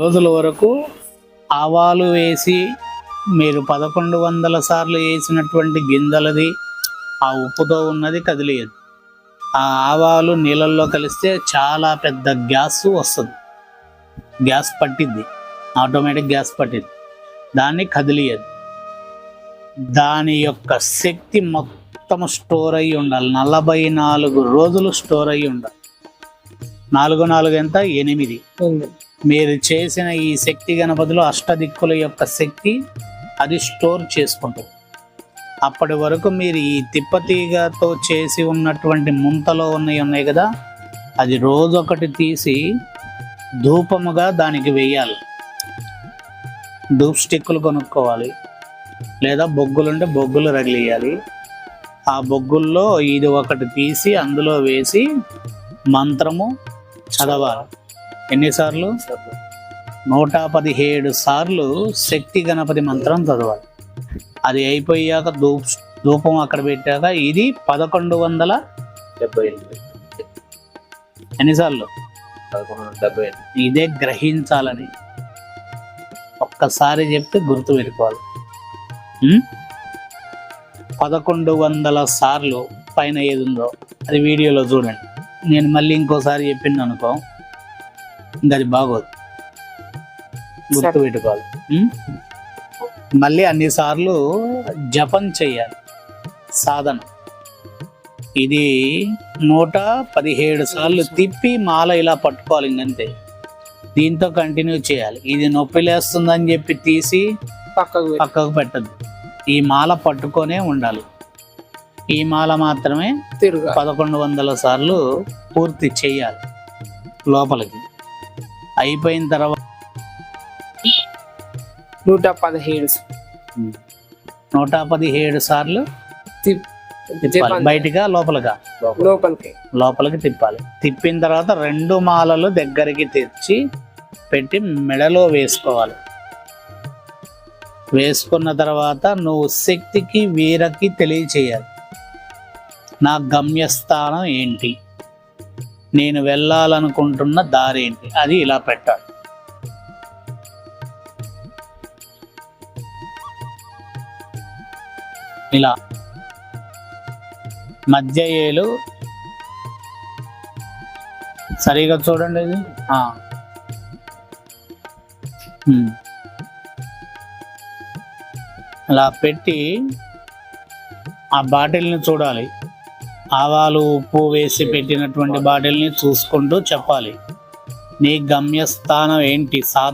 రోజుల వరకు ఆవాలు వేసి మీరు పదకొండు వందల సార్లు వేసినటువంటి గింజలది ఆ ఉప్పుతో ఉన్నది కదిలియదు. ఆ ఆవాలు నీళ్ళల్లో కలిస్తే చాలా పెద్ద గ్యాస్ వస్తుంది. గ్యాస్ పట్టిద్ది. ఆటోమేటిక్ గ్యాస్ పట్టింది దాన్ని కదిలియదు. దాని యొక్క శక్తి మొత్తం స్టోర్ అయ్యి ఉండాలి. నలభై నాలుగు రోజులు స్టోర్ అయ్యి ఉండాలి. నాలుగు నాలుగు ఎంత? ఎనిమిది. మీరు చేసిన ఈ శక్తి గణపతిలో అష్టదిక్కుల యొక్క శక్తి అది స్టోర్ చేసుకుంటుంది. అప్పటి వరకు మీరు ఈ తిప్పతీగతో చేసి ఉన్నటువంటి ముంతలో ఉన్నాయి ఉన్నాయి కదా అది రోజు ఒకటి తీసి ధూపముగా దానికి వేయాలి. ధూప్ స్టిక్కులు కొనుక్కోవాలి లేదా బొగ్గులుంటే బొగ్గులు రగిలియాలి. ఆ బొగ్గుల్లో ఇది ఒకటి తీసి అందులో వేసి మంత్రము చదవాలి. ఎన్నిసార్లు? నూట పదిహేడు సార్లు శక్తి గణపతి మంత్రం చదవాలి. అది అయిపోయాక ధూప్ ధూపం అక్కడ పెట్టాక ఇది పదకొండు వందల డెబ్బై ఎనిమిది. ఎన్నిసార్లు? పదకొండు వందల డెబ్బై ఎనిమిది. ఇదే గ్రహించాలని. ఒక్కసారి చెప్తే గుర్తు పెట్టుకోవాలి? పదకొండు వందల సార్లు పైన ఏది ఉందో అది వీడియోలో చూడండి. నేను మళ్ళీ ఇంకోసారి చెప్పింది అనుకో ఇంకా అది బాగోదు. గుర్తు పెట్టుకోవాలి ఉం? మళ్ళీ అన్ని సార్లు జపం చెయ్యాలి. సాధన. ఇది నూట పదిహేడు సార్లు తిప్పి మాల ఇలా పట్టుకోవాలి ఇంకంతే. దీంతో కంటిన్యూ చేయాలి. ఇది నొప్పి లేస్తుందని చెప్పి తీసి పక్కకు. పక్కకు పెట్టద్దు. ఈ మాల పట్టుకొనే ఉండాలి. ఈ మాల మాత్రమే తిరుగా పదకొండు వందల సార్లు పూర్తి చేయాలి. లోపలికి. అయిపోయిన తర్వాత నూట పదిహేడు నూట పదిహేడు సార్లు బయటగా లోపలగా లోపలికి. లోపలికి తిప్పాలి. తిప్పిన తర్వాత రెండు మాలలు దగ్గరికి తెచ్చి పెట్టి మెడలో వేసుకోవాలి. వేసుకున్న తర్వాత నువ్వు శక్తికి వీరకి తెలియచేయాలి. నా గమ్యస్థానం ఏంటి? నేను వెళ్ళాలనుకుంటున్న దారి ఏంటి? అది ఇలా పెట్టాలి. ఇలా. మధ్య ఏలు. సరిగా చూడండి ఇది? అలా పెట్టి ఆ బాటిల్ని చూడాలి. ఆవాలు ఉప్పు వేసి పెట్టినటువంటి బాటిల్ని చూసుకుంటూ చెప్పాలి. నీ గమ్యస్థానం ఏంటి? సా